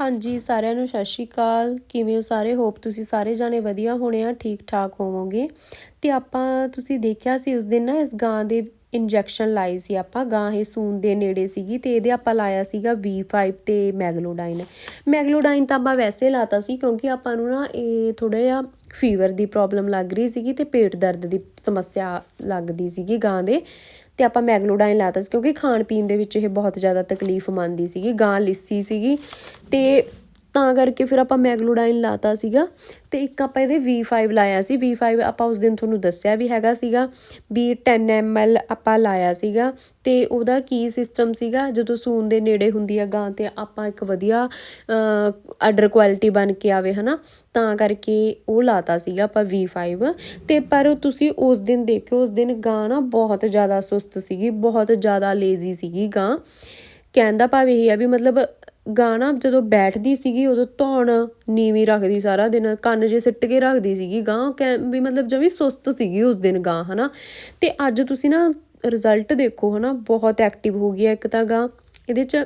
ਹਾਂਜੀ, ਸਾਰਿਆਂ ਨੂੰ ਸਤਿ ਸ਼੍ਰੀ ਅਕਾਲ। ਕਿਵੇਂ ਹੋ ਸਾਰੇ? ਹੋਪ ਤੁਸੀਂ ਸਾਰੇ ਜਾਣੇ ਵਧੀਆ ਹੋਣੇ ਆ ਠੀਕ ਠਾਕ ਹੋਵੋਗੇ। ਤੇ ਆਪਾਂ, ਤੁਸੀਂ ਦੇਖਿਆ ਸੀ ਉਸ ਦਿਨ ਨਾ, ਇਸ ਗਾਂ ਦੇ ਇੰਜੈਕਸ਼ਨ ਲਾਏ ਸੀ ਆਪਾਂ। ਗਾਂ ਇਹ ਸੂਨ ਦੇ ਨੇੜੇ ਸੀਗੀ ਤੇ ਇਹਦੇ ਆਪਾਂ ਲਾਇਆ ਸੀਗਾ V5 ਤੇ ਮੈਗਲੋਡਾਈਨ। ਮੈਗਲੋਡਾਈਨ ਤਾਂ ਆਪਾਂ ਵੈਸੇ ਲਾਤਾ ਸੀ ਕਿਉਂਕਿ ਆਪਾਂ ਨੂੰ ਨਾ ਇਹ ਥੋੜਾ ਜਿਹਾ ਫੀਵਰ ਦੀ ਪ੍ਰੋਬਲਮ ਲੱਗ ਰਹੀ ਸੀਗੀ ਤੇ ਪੇਟ ਦਰਦ ਦੀ ਸਮੱਸਿਆ ਲੱਗਦੀ ਸੀਗੀ ਗਾਂ ਦੇ। ਤੇ ਆਪਾਂ ਮੈਗਲੋਡਾਈਨ ਲਾਤਾ ਸੀ ਕਿਉਂਕਿ ਖਾਣ ਪੀਣ ਦੇ ਵਿੱਚ ਇਹ ਬਹੁਤ ਜ਼ਿਆਦਾ ਤਕਲੀਫ ਮੰਨਦੀ ਸੀਗੀ, ਗਾਂ ਲਿੱਸੀ ਸੀਗੀ ਤੇ ਤਾਂ ਕਰਕੇ ਫਿਰ ਆਪਾਂ ਮੈਗਲੋਡਾਈਨ ਲਾਤਾ ਸੀਗਾ ਤੇ ਇੱਕ ਆਪਾਂ ਇਹਦੇ V5 ਲਾਇਆ ਸੀ। V5 ਆਪਾਂ ਉਸ ਦਿਨ ਤੁਹਾਨੂੰ ਦੱਸਿਆ ਵੀ ਹੈਗਾ ਸੀਗਾ ਵੀ 10 ml ਆਪਾਂ ਲਾਇਆ ਸੀਗਾ ਤੇ ਉਹਦਾ ਕੀ ਸਿਸਟਮ ਸੀਗਾ? ਜਦੋਂ ਸੂਨ ਦੇ ਨੇੜੇ ਹੁੰਦੀ ਆ ਗਾਂ ਤੇ ਆਪਾਂ ਇੱਕ ਵਧੀਆ ਆਰਡਰ ਕੁਆਲਿਟੀ ਬਣ ਕੇ ਆਵੇ, ਹਨਾ? ਤਾਂ ਕਰਕੇ ਉਹ ਲਾਤਾ ਸੀਗਾ ਆਪਾਂ V5 ਤੇ ਪਰ ਤੁਸੀਂ ਉਸ ਦਿਨ ਦੇਖਿਓ, ਉਸ ਦਿਨ ਗਾਂ ਨਾ ਬਹੁਤ ਜ਼ਿਆਦਾ ਸੁਸਤ ਸੀਗੀ, ਬਹੁਤ ਜ਼ਿਆਦਾ ਲੇਜ਼ੀ ਸੀਗੀ ਗਾਂ। ਕਹਿਣ ਦਾ ਭਾਵ ਇਹ ਆ ਵੀ ਮਤਲਬ ਗਾਣਾ ਜਦੋਂ ਬੈਠਦੀ ਸੀਗੀ, ਉਦੋਂ ਧੌਣ ਨੀਵੀਂ ਰੱਖਦੀ ਸਾਰਾ ਦਿਨ, ਕੰਨ ਜੇ ਸਿੱਟ ਕੇ ਰੱਖਦੀ ਸੀਗੀ ਗਾਂ ਵੀ ਮਤਲਬ ਜਮੀ ਸੁਸਤ ਸੀਗੀ ਉਸ ਦਿਨ ਗਾਂ ਹਨਾ। ਤੇ ਅੱਜ ਤੁਸੀਂ ਨਾ ਰਿਜ਼ਲਟ ਦੇਖੋ, ਹਨਾ, ਬਹੁਤ ਐਕਟਿਵ ਹੋ ਗਈ ਹੈ ਇੱਕ ਤਾਂ ਗਾਂ ਇਹਦੇ ਚ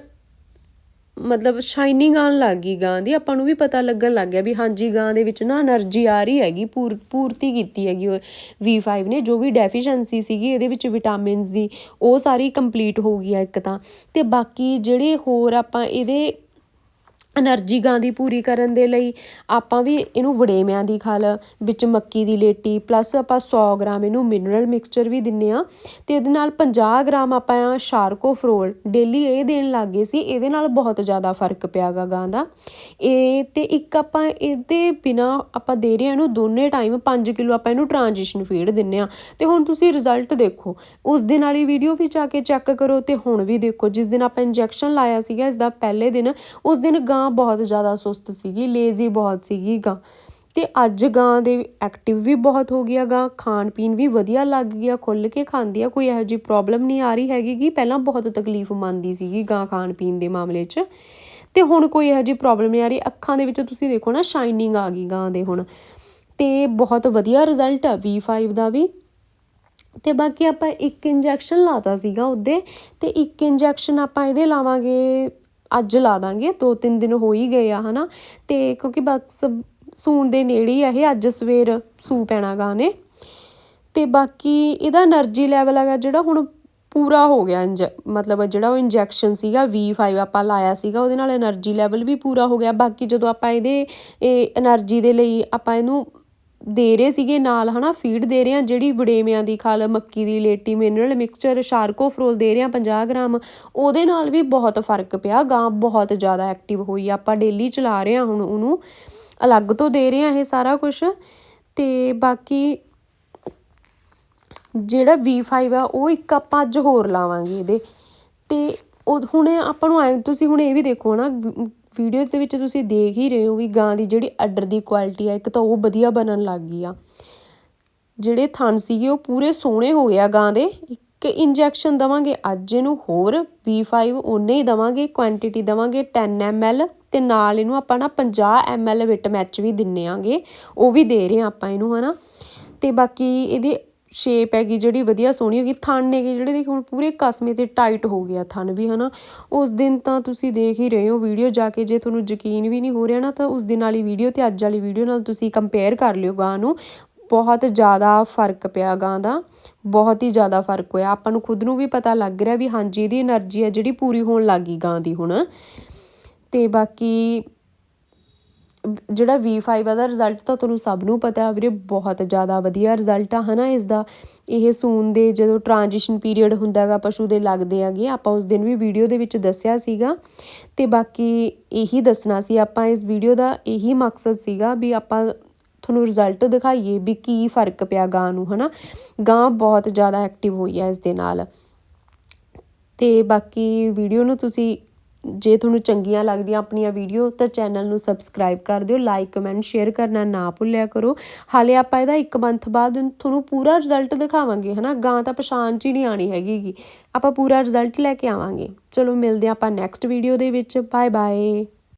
ਮਤਲਬ ਸ਼ਾਈਨਿੰਗ ਆਉਣ ਲੱਗ ਗਈ ਗਾਂ ਦੀ, ਆਪਾਂ ਨੂੰ ਵੀ ਪਤਾ ਲੱਗਣ ਲੱਗ ਗਿਆ ਵੀ ਹਾਂਜੀ ਗਾਂ ਦੇ ਵਿੱਚ ਨਾ એનર્ਜੀ ਆ ਰਹੀ ਹੈਗੀ, ਪੂਰ, ਪੂਰਤੀ ਕੀਤੀ ਹੈਗੀ ਉਹ V5 ਨੇ, ਜੋ ਵੀ ਡੈਫੀਸ਼ੈਂਸੀ ਸੀਗੀ ਇਹਦੇ ਵਿੱਚ ਵਿਟਾਮਿਨਸ ਦੀ, ਉਹ ਸਾਰੀ ਕੰਪਲੀਟ ਹੋ ਗਈ ਹੈ ਇੱਕ ਤਾਂ। ਤੇ ਬਾਕੀ ਜਿਹੜੇ ਹੋਰ ਆਪਾਂ ਇਹਦੇ ਐਨਰਜੀ ਗਾਂ ਦੀ ਪੂਰੀ ਕਰਨ ਦੇ ਲਈ ਆਪਾਂ ਵੀ ਇਹਨੂੰ ਵੜੇਵਿਆਂ ਦੀ ਖਲ ਵਿੱਚ ਮੱਕੀ ਦੀ ਲੇਟੀ ਪਲੱਸ ਆਪਾਂ ਸੌ ਗ੍ਰਾਮ ਇਹਨੂੰ ਮਿਨਰਲ ਮਿਕਸਚਰ ਵੀ ਦਿੰਦੇ ਹਾਂ ਅਤੇ ਇਹਦੇ ਨਾਲ ਪੰਜਾਹ ਗ੍ਰਾਮ ਆਪਾਂ ਸ਼ਾਰਕੋ ਫਰੋਲ ਡੇਲੀ ਇਹ ਦੇਣ ਲੱਗ ਗਏ ਸੀ, ਇਹਦੇ ਨਾਲ ਬਹੁਤ ਜ਼ਿਆਦਾ ਫ਼ਰਕ ਪਿਆ ਗਾ ਗਾਂ ਦਾ। ਇਹ ਅਤੇ ਇੱਕ ਆਪਾਂ ਇਹਦੇ ਬਿਨਾ ਆਪਾਂ ਦੇ ਰਹੇ ਹਾਂ ਇਹਨੂੰ ਦੋਨੇ ਟਾਈਮ 5 ਕਿਲੋ ਆਪਾਂ ਇਹਨੂੰ ਟ੍ਰਾਂਜੀਸ਼ਨ ਫੀਡ ਦਿੰਦੇ ਹਾਂ ਅਤੇ ਹੁਣ ਤੁਸੀਂ ਰਿਜ਼ਲਟ ਦੇਖੋ, ਉਸ ਦਿਨ ਵਾਲੀ ਵੀਡੀਓ ਵੀ ਜਾ ਕੇ ਚੈੱਕ ਕਰੋ ਅਤੇ ਹੁਣ ਵੀ ਦੇਖੋ, ਜਿਸ ਦਿਨ ਆਪਾਂ ਇੰਜੈਕਸ਼ਨ ਲਾਇਆ ਸੀਗਾ ਇਸ ਦਾ ਪਹਿਲੇ ਦਿਨ, ਉਸ ਦਿਨ ਗਾਂ ਗਾਂ ਬਹੁਤ ਜ਼ਿਆਦਾ ਸੁਸਤ ਸੀਗੀ ਲੇਜ਼ੀ ਬਹੁਤ ਸੀਗੀ ਗਾਂ। ਤੇ ਅੱਜ ਗਾਂ ਦੇ ਐਕਟਿਵ ਵੀ ਬਹੁਤ ਹੋ ਗਿਆ ਗਾਂ, ਖਾਣ ਪੀਣ ਵੀ ਵਧੀਆ ਲੱਗ ਗਿਆ ਖੁੱਲ ਕੇ ਖਾਂਦੀ ਆ, ਕੋਈ ਇਹੋ ਜਿਹੀ ਪ੍ਰੋਬਲਮ ਨਹੀਂ ਆ ਰਹੀ ਹੈਗੀ ਕਿ ਪਹਿਲਾਂ ਬਹੁਤ ਤਕਲੀਫ ਮੰਨਦੀ ਸੀਗੀ ਗਾਂ ਖਾਣ ਪੀਣ ਦੇ ਮਾਮਲੇ 'ਚ। ਤੇ ਹੁਣ ਕੋਈ ਇਹੋ ਜਿਹੀ ਪ੍ਰੋਬਲਮ ਨਹੀਂ ਆ ਰਹੀ। ਅੱਖਾਂ ਦੇ ਵਿੱਚ ਤੁਸੀਂ ਦੇਖੋ ਨਾ ਸ਼ਾਈਨਿੰਗ ਆ ਗਈ ਗਾਂ ਦੇ ਹੁਣ। ਤੇ ਬਹੁਤ ਵਧੀਆ ਰਿਜ਼ਲਟ ਆ V5 ਦਾ ਵੀ। ਤੇ ਬਾਕੀ ਆਪਾਂ ਇੱਕ ਇੰਜੈਕਸ਼ਨ ਲਾਤਾ ਸੀਗਾ ਉਹਦੇ। ਤੇ ਇੱਕ ਇੰਜੈਕਸ਼ਨ ਆਪਾਂ ਇਹਦੇ ਲਾਵਾਂਗੇ ਅੱਜ ਲਾ ਦਾਂਗੇ, ਦੋ ਤਿੰਨ ਦਿਨ ਹੋ ਹੀ ਗਏ ਆ, ਹਨਾ। ਤੇ ਕਿਉਂਕਿ ਬਸ ਸੂਣ ਦੇ ਨੇੜੇ ਹੀ ਆ ਇਹ, ਅੱਜ ਸਵੇਰ ਸੂ ਪੈਣਾਗਾ ਨੇ। ਤੇ ਬਾਕੀ ਇਹਦਾ એનર્ਜੀ ਲੈਵਲ ਹੈਗਾ ਜਿਹੜਾ ਹੁਣ ਪੂਰਾ ਹੋ ਗਿਆ ਇੰਜ, ਮਤਲਬ ਜਿਹੜਾ ਉਹ ਇੰਜੈਕਸ਼ਨ ਸੀਗਾ V5 ਆਪਾਂ ਲਾਇਆ ਸੀਗਾ, ਉਹਦੇ ਨਾਲ એનર્ਜੀ ਲੈਵਲ ਵੀ ਪੂਰਾ ਹੋ ਗਿਆ। ਬਾਕੀ ਜਦੋਂ ਆਪਾਂ ਇਹਦੇ, ਇਹ એનર્ਜੀ ਦੇ ਲਈ ਆਪਾਂ ਇਹਨੂੰ ਦੇ ਰਹੇ ਸੀਗੇ ਨਾਲ, ਹਨਾ ਫੀਡ ਦੇ ਰਹੇ ਆ, ਜਿਹੜੀ ਬੜੇਵਿਆਂ ਦੀ ਖਲ, ਮੱਕੀ ਦੀ ਲੇਟੀ ਮਿਨਰਲ ਮਿਕਸਚਰ ਸ਼ਾਰਕੋਫਰੋਲ ਦੇ ਰਹੇ ਆ 50 ਗ੍ਰਾਮ, ਉਹਦੇ ਨਾਲ ਵੀ ਬਹੁਤ ਫ਼ਰਕ ਪਿਆ, ਗਾਂ ਬਹੁਤ ਜ਼ਿਆਦਾ ਐਕਟਿਵ ਹੋਈ ਆਪਾਂ ਡੇਲੀ ਚਲਾ ਰਹੇ ਆ ਹੁਣ ਉਹਨੂੰ, ਅਲੱਗ ਤੋਂ ਦੇ ਰਹੇ ਆ ਇਹ ਸਾਰਾ ਕੁਝ ਤੇ ਬਾਕੀ ਜਿਹੜਾ V5 ਆ, ਉਹ ਇੱਕ ਆਪਾਂ ਅੱਜ ਹੋਰ ਲਾਵਾਂਗੇ ਇਹਦੇ, ਤੇ ਉਹ, ਹੁਣ ਆਪਾਂ ਨੂੰ ਐ, ਤੁਸੀਂ ਹੁਣ ਇਹ ਵੀ ਦੇਖੋ ਨਾ ਵੀਡੀਓ ਦੇ ਵਿੱਚ ਤੁਸੀਂ ਦੇਖ ਹੀ ਰਹੇ ਹੋ ਵੀ ਗਾਂ ਦੀ ਜਿਹੜੀ ਅੱਡਰ ਦੀ ਕੁਆਲਿਟੀ ਆ, ਇੱਕ ਤਾਂ ਉਹ ਵਧੀਆ ਬਣਨ ਲੱਗ ਗਈ ਆ। ਜਿਹੜੇ ਥਣ ਸੀਗੇ ਉਹ ਪੂਰੇ ਸੋਹਣੇ ਹੋ ਗਿਆ ਗਾਂ ਦੇ। ਇੱਕ ਇੰਜੈਕਸ਼ਨ ਦਵਾਂਗੇ ਅੱਜ ਇਹਨੂੰ ਹੋਰ B5 ਉਹਨੇ ਹੀ ਦਵਾਂਗੇ ਕੁਆਂਟੀਟੀ ਦਵਾਂਗੇ 10 ml ਤੇ ਨਾਲ ਇਹਨੂੰ ਆਪਾਂ ਨਾ 50 ml ਵਿਟ ਮੈਚ ਵੀ ਦਿੰਨੇ ਆਂਗੇ। ਉਹ ਵੀ ਦੇ ਰਹੇ ਆ ਆਪਾਂ ਇਹਨੂੰ, ਹਨਾ। ਤੇ ਬਾਕੀ ਇਹਦੇ ਸ਼ੇਪ ਹੈਗੀ ਜਿਹੜੀ ਵਧੀਆ ਸੋਹਣੀ ਹੋ ਗਈ ਥਣ ਹੈਗੀ ਜਿਹੜੇ ਦੇਖ ਹੁਣ ਪੂਰੇ ਕਸਮੇ ਤੇ ਟਾਈਟ ਹੋ ਗਿਆ ਥਣ ਵੀ, ਹਨਾ। ਉਸ ਦਿਨ ਤਾਂ ਤੁਸੀਂ ਦੇਖ ਹੀ ਰਹੇ ਹੋ ਵੀਡੀਓ ਜਾ ਕੇ ਜੇ ਤੁਹਾਨੂੰ ਯਕੀਨ ਵੀ ਨਹੀਂ ਹੋ ਰਿਹਾ ਨਾ, ਤਾਂ ਉਸ ਦਿਨ ਵਾਲੀ ਵੀਡੀਓ ਤੇ ਅੱਜ ਵਾਲੀ ਵੀਡੀਓ ਨਾਲ ਤੁਸੀਂ ਕੰਪੇਅਰ ਕਰ ਲਿਓ ਗਾਂ ਨੂੰ। ਬਹੁਤ ਜ਼ਿਆਦਾ ਫ਼ਰਕ ਪਿਆ ਗਾਂ ਦਾ, ਬਹੁਤ ਹੀ ਜ਼ਿਆਦਾ ਫ਼ਰਕ ਹੋਇਆ। ਆਪਾਂ ਨੂੰ ਖੁਦ ਨੂੰ ਵੀ ਪਤਾ ਲੱਗ ਰਿਹਾ ਵੀ ਹਾਂਜੀ, ਇਹਦੀ એનર્ਜੀ ਹੈ ਜਿਹੜੀ ਪੂਰੀ ਹੋਣ ਲੱਗੀ ਗਾਂ ਦੀ ਹੁਣ। ਤੇ ਬਾਕੀ ਜਿਹੜਾ ਵੀ V5 ਦਾ ਰਿਜ਼ਲਟ ਤਾਂ ਤੁਹਾਨੂੰ ਸਭ ਨੂੰ ਪਤਾ ਵੀਰੇ, ਬਹੁਤ ਜ਼ਿਆਦਾ ਵਧੀਆ ਰਿਜ਼ਲਟ ਆ, ਹਨਾ ਇਸ ਦਾ ਇਹ ਸੂਨ ਦੇ ਜਦੋਂ ਟ੍ਰਾਂਜੀਸ਼ਨ ਪੀਰੀਅਡ ਹੁੰਦਾ ਹੈਗਾ, ਪਸ਼ੂ ਦੇ ਲੱਗਦੇ ਆਗੇ ਆਪਾਂ ਉਸ ਦਿਨ ਵੀ ਵੀਡੀਓ ਦੇ ਵਿੱਚ ਦੱਸਿਆ ਸੀਗਾ। ਤੇ ਬਾਕੀ ਇਹੀ ਦੱਸਣਾ ਸੀ ਆਪਾਂ ਇਸ ਵੀਡੀਓ ਦਾ, ਇਹੀ ਮਕਸਦ ਸੀਗਾ ਵੀ ਆਪਾਂ ਤੁਹਾਨੂੰ ਰਿਜ਼ਲਟ ਦਿਖਾਈਏ ਵੀ ਕੀ ਫ਼ਰਕ ਪਿਆ ਗਾਂ ਨੂੰ, ਹਨਾ। ਗਾਂ ਬਹੁਤ ਜ਼ਿਆਦਾ ਐਕਟਿਵ ਹੋਈ ਆ ਇਸ ਦੇ ਨਾਲ। ਤੇ ਬਾਕੀ ਵੀਡੀਓ ਨੂੰ ਤੁਸੀਂ ਜੇ ਤੁਹਾਨੂੰ ਚੰਗੀਆਂ ਲੱਗਦੀਆਂ ਆਪਣੀਆਂ ਵੀਡੀਓ, ਤਾਂ ਚੈਨਲ ਨੂੰ ਸਬਸਕ੍ਰਾਈਬ ਕਰ ਦਿਓ ਲਾਈਕ ਕਮੈਂਟ ਸ਼ੇਅਰ ਕਰਨਾ ਨਾ ਭੁੱਲਿਆ ਕਰੋ। ਹਾਲੇ ਆਪਾਂ ਇਹਦਾ ਇੱਕ ਮੰਥ ਬਾਅਦ ਤੁਹਾਨੂੰ ਪੂਰਾ ਰਿਜ਼ਲਟ ਦਿਖਾਵਾਂਗੇ, ਹਨਾ? ਗਾਂ ਤਾਂ ਪਛਾਣ ਚ ਹੀ ਨਹੀਂ ਆਣੀ ਹੈਗੀ ਆਪਾਂ ਪੂਰਾ ਰਿਜ਼ਲਟ ਲੈ ਕੇ ਆਵਾਂਗੇ। ਚਲੋ, ਮਿਲਦੇ ਆਪਾਂ ਨੈਕਸਟ ਵੀਡੀਓ ਦੇ ਵਿੱਚ। Bye bye